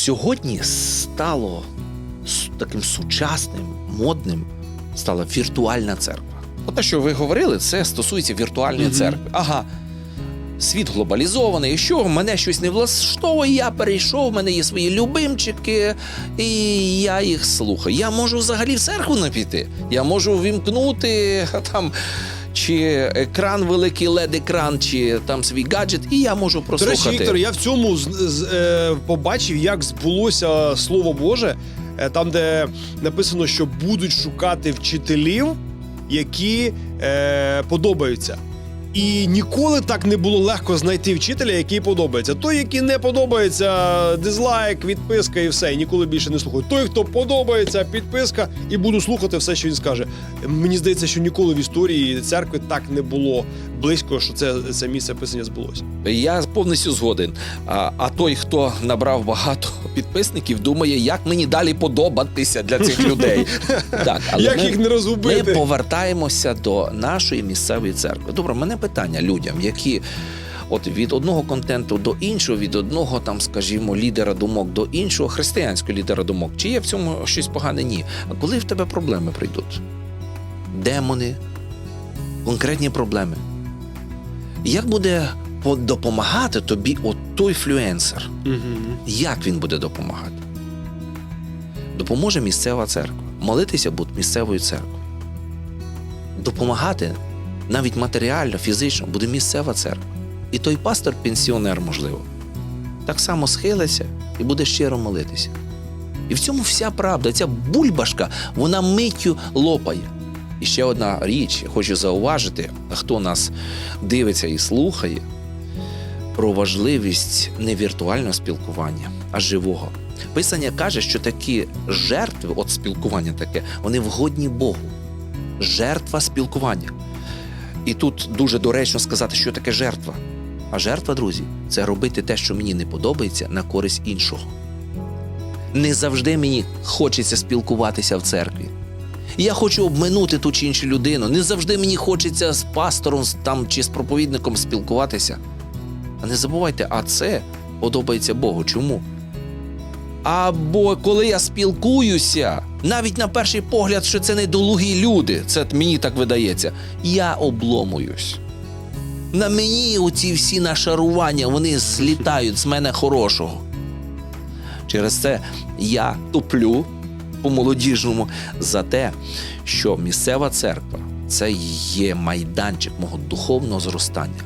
сьогодні стало таким сучасним, модним, стала віртуальна церква. От те, що ви говорили, це стосується віртуальної Мгм. церкви. Ага. Світ глобалізований, якщо мене щось не влаштовує, я перейшов, в мене є свої любимчики, і я їх слухаю. Я можу взагалі в церкву не піти. Я можу вімкнути там чи екран великий led екран чи там свій гаджет, і я можу До речі, Віктор, я в цьому з, з- е, побачив, як збулося слово Боже, е, там, де написано, що будуть шукати вчителів, які е, подобаються. І ніколи так не було легко знайти вчителя, який подобається. Той, який не подобається, дизлайк, відписка і все. І ніколи більше не слухаю. Той, хто подобається, підписка, і буду слухати все, що він скаже. Мені здається, що ніколи в історії церкви так не було близько, що це, це місце писання збулося. Я повністю згоден. А, а той, хто набрав багато підписників, думає, як мені далі подобатися для цих людей. Так, але Як ми, їх не розгубити? ми повертаємося до нашої місцевої церкви. Добре, мене питання людям, які. От від одного контенту до іншого, від одного там, скажімо, лідера думок до іншого, християнського лідера думок. Чи є в цьому щось погане? Ні. А коли в тебе проблеми прийдуть? Демони, конкретні проблеми. Як буде допомагати тобі от той флюенсер? Як він буде допомагати? Допоможе місцева церква. Молитися буде місцевою церквою. Допомагати навіть матеріально, фізично буде місцева церква. І той пастор пенсіонер, можливо, так само схилиться і буде щиро молитися. І в цьому вся правда. Ця бульбашка, вона миттю лопає. І ще одна річ, я хочу зауважити, хто нас дивиться і слухає, про важливість не віртуального спілкування, а живого. Писання каже, що такі жертви, от спілкування таке, вони вгодні Богу. Жертва спілкування. І тут дуже доречно сказати, що таке жертва. А жертва, друзі, це робити те, що мені не подобається, на користь іншого. Не завжди мені хочеться спілкуватися в церкві. Я хочу обминути ту чи іншу людину. Не завжди мені хочеться з пастором там, чи з проповідником спілкуватися. А не забувайте, а це подобається Богу. Чому? Або коли я спілкуюся, навіть на перший погляд, що це недолугі люди, це мені так видається, я обломуюсь. На мені оці всі нашарування, вони злітають з мене хорошого. Через це я туплю по молодіжному за те, що місцева церква це є майданчик мого духовного зростання.